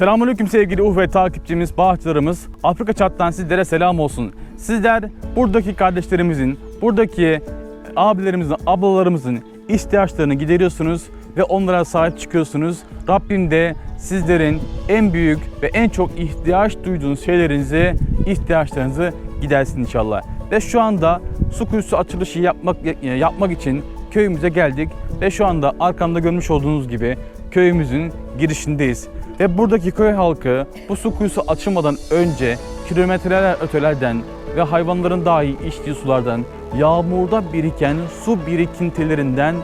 Selamünaleyküm sevgili UH ve takipçimiz, bağışçılarımız. Afrika Çat'tan sizlere selam olsun. Sizler buradaki kardeşlerimizin, buradaki abilerimizin, ablalarımızın ihtiyaçlarını gideriyorsunuz ve onlara sahip çıkıyorsunuz. Rabbim de sizlerin en büyük ve en çok ihtiyaç duyduğunuz şeylerinizi, ihtiyaçlarınızı gidersin inşallah. Ve şu anda su kuyusu açılışı yapmak yapmak için köyümüze geldik ve şu anda arkamda görmüş olduğunuz gibi köyümüzün girişindeyiz. Ve buradaki köy halkı bu su kuyusu açılmadan önce kilometreler ötelerden ve hayvanların dahi içtiği sulardan, yağmurda biriken su birikintilerinden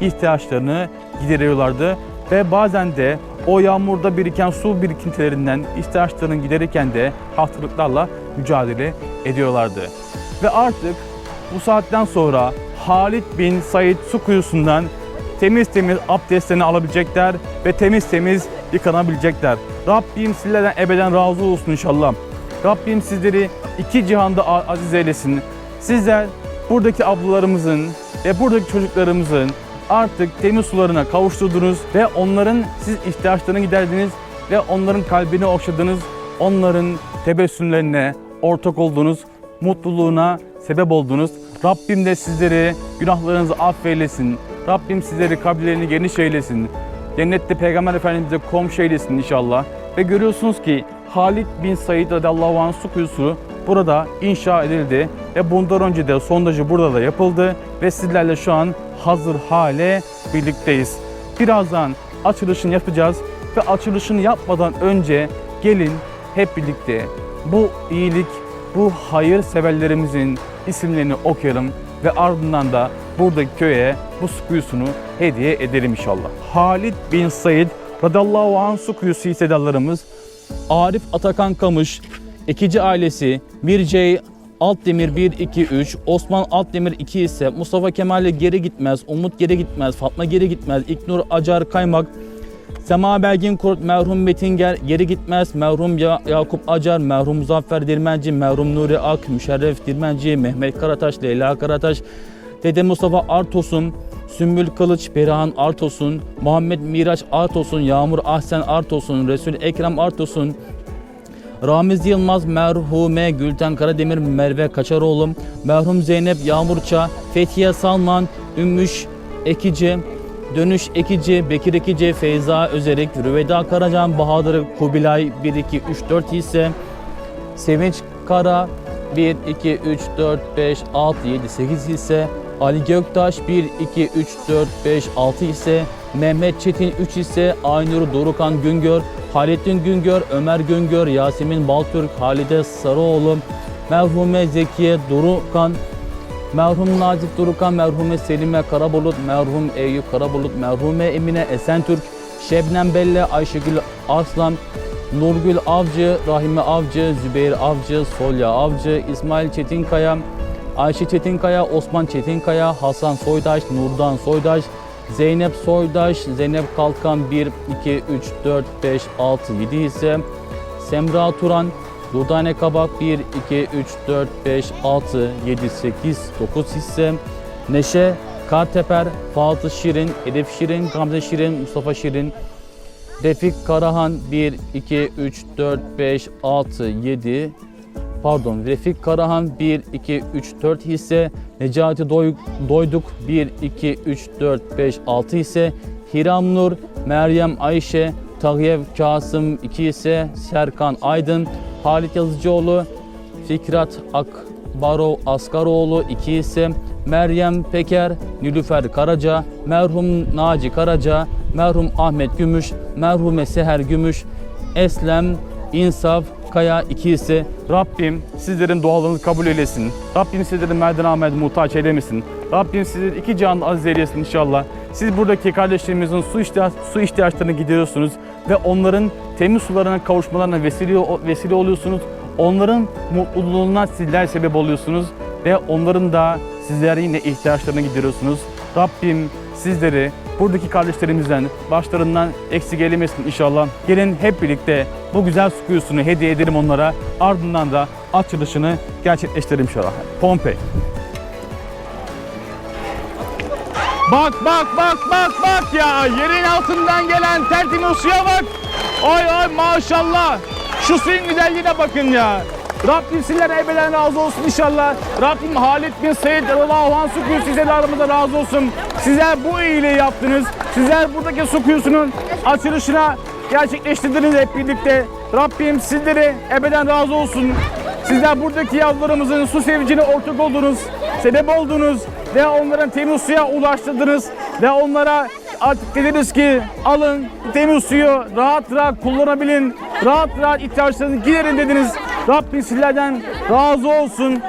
ihtiyaçlarını gideriyorlardı. Ve bazen de o yağmurda biriken su birikintilerinden ihtiyaçlarını giderirken de hastalıklarla mücadele ediyorlardı. Ve artık bu saatten sonra Halit bin Said su kuyusundan temiz temiz abdestlerini alabilecekler ve temiz temiz yıkanabilecekler. Rabbim sizlerden ebeden razı olsun inşallah. Rabbim sizleri iki cihanda aziz eylesin. Sizler buradaki ablalarımızın ve buradaki çocuklarımızın artık temiz sularına kavuşturdunuz ve onların siz ihtiyaçlarını giderdiniz ve onların kalbini okşadınız. Onların tebessümlerine ortak oldunuz, mutluluğuna sebep oldunuz. Rabbim de sizleri günahlarınızı affeylesin. Rabbim sizleri kabirlerini geniş eylesin. Cennette Peygamber Efendimiz'e komşu eylesin inşallah. Ve görüyorsunuz ki Halid bin Said radıyallahu anh su kuyusu burada inşa edildi. Ve bundan önce de sondajı burada da yapıldı. Ve sizlerle şu an hazır hale birlikteyiz. Birazdan açılışını yapacağız. Ve açılışını yapmadan önce gelin hep birlikte bu iyilik, bu hayır severlerimizin isimlerini okuyalım ve ardından da buradaki köye bu su kuyusunu hediye edelim inşallah. Halid bin Said radallahu anh su kuyusu hissedarlarımız Arif Atakan Kamış, Ekici ailesi, Mircey Altdemir 1, 2, 3, Osman Altdemir 2 ise Mustafa Kemal'le geri gitmez, Umut geri gitmez, Fatma geri gitmez, İknur Acar Kaymak, Sema Belgin Kurt, merhum Betinger geri gitmez, merhum ya Yakup Acar, merhum Muzaffer Dirmenci, merhum Nuri Ak, Müşerref Dirmenci, Mehmet Karataş, Leyla Karataş, Dede Mustafa Artosun, Sümbül Kılıç, Perihan Artosun, Muhammed Miraç Artosun, Yağmur Ahsen Artosun, Resul Ekrem Artosun, Ramiz Yılmaz, merhume Gülten Karademir, Merve Kaçaroğlu, merhum Zeynep Yağmurça, Fethiye Salman, Ümmüş Ekici, Dönüş Ekici, Bekir Ekici, Feyza Özerik, Rüveyda Karacan, Bahadır Kubilay 1, 2, 3, 4 ise Sevinç Kara 1, 2, 3, 4, 5, 6, 7, 8 ise Ali Göktaş 1, 2, 3, 4, 5, 6 ise Mehmet Çetin 3 ise Aynur Dorukan Güngör, Halettin Güngör, Ömer Güngör, Yasemin Baltürk, Halide Sarıoğlu, merhume Zekiye Dorukan, merhum Nazif Durukan, merhume Selime Karabulut, merhum Eyüp Karabulut, merhume Emine Esentürk, Şebnem Belle, Ayşegül Arslan, Nurgül Avcı, Rahime Avcı, Zübeyir Avcı, Solya Avcı, İsmail Çetinkaya, Ayşe Çetinkaya, Osman Çetinkaya, Hasan Soydaş, Nurdan Soydaş, Zeynep Soydaş, Zeynep Kalkan 1, 2, 3, 4, 5, 6, 7 ise Semra Turan, Dudane Kabak 1, 2, 3, 4, 5, 6, 7, 8, 9 ise Neşe Karteper, Fatih Şirin, Elif Şirin, Gamze Şirin, Mustafa Şirin, Refik Karahan 1, 2, 3, 4, 5, 6, 7 Pardon Refik Karahan 1, 2, 3, 4 hisse Necati Doy- Doyduk 1, 2, 3, 4, 5, 6 hisse Hiram Nur, Meryem Ayşe, Tagyev Kasım 2 ise Serkan Aydın, Halit Yazıcıoğlu, Fikrat Akbarov Askaroğlu 2 ise Meryem Peker, Nilüfer Karaca, merhum Naci Karaca, merhum Ahmet Gümüş, merhume Seher Gümüş, Eslem İnsaf Kaya 2 ise Rabbim sizlerin dualarınızı kabul eylesin. Rabbim sizlerin merdan Ahmet muhtaç eylemesin. Rabbim sizleri iki can aziz eylesin inşallah. Siz buradaki kardeşlerimizin su, ihtiyaç, su ihtiyaçlarını gideriyorsunuz ve onların temiz sularına kavuşmalarına vesile, vesile oluyorsunuz. Onların mutluluğuna sizler sebep oluyorsunuz ve onların da sizler yine ihtiyaçlarını gideriyorsunuz. Rabbim sizleri buradaki kardeşlerimizden başlarından eksik eylemesin inşallah. Gelin hep birlikte bu güzel su kuyusunu hediye edelim onlara. Ardından da açılışını gerçekleştirelim inşallah. Pompei. Bak bak bak bak bak ya yerin altından gelen tertemiz suya bak. Ay ay maşallah. Şu suyun güzelliğine bakın ya. Rabbim sizlere ebeden razı olsun inşallah. Rabbim Halid bin Seyyid radıyallahu anh su kuyusu sizlerle aramızda razı olsun. Sizler bu iyiliği yaptınız. Sizler buradaki su kuyusunun açılışına gerçekleştirdiniz hep birlikte. Rabbim sizleri ebeden razı olsun. Sizler buradaki yavrularımızın su sevincine ortak oldunuz, sebep oldunuz ve onların temiz suya ulaştırdınız ve onlara artık dediniz ki alın temiz suyu rahat rahat kullanabilin, rahat rahat ihtiyaçlarınızı giderin dediniz. Rabbim sizlerden razı olsun.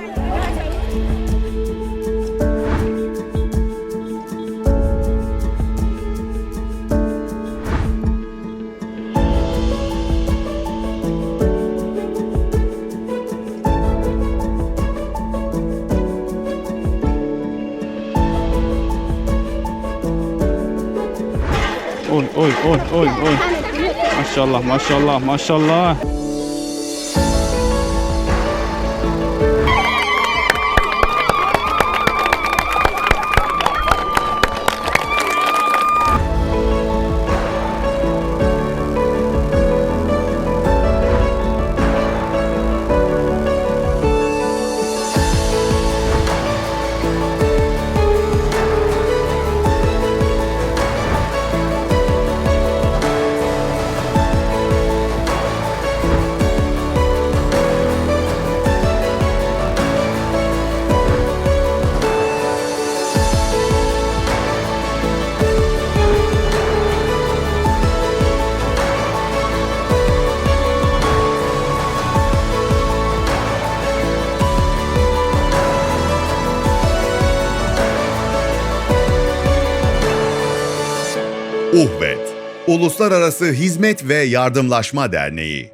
Oy oy oy oy oy. Maşallah maşallah maşallah. Uhvet, Uluslararası Hizmet ve Yardımlaşma Derneği.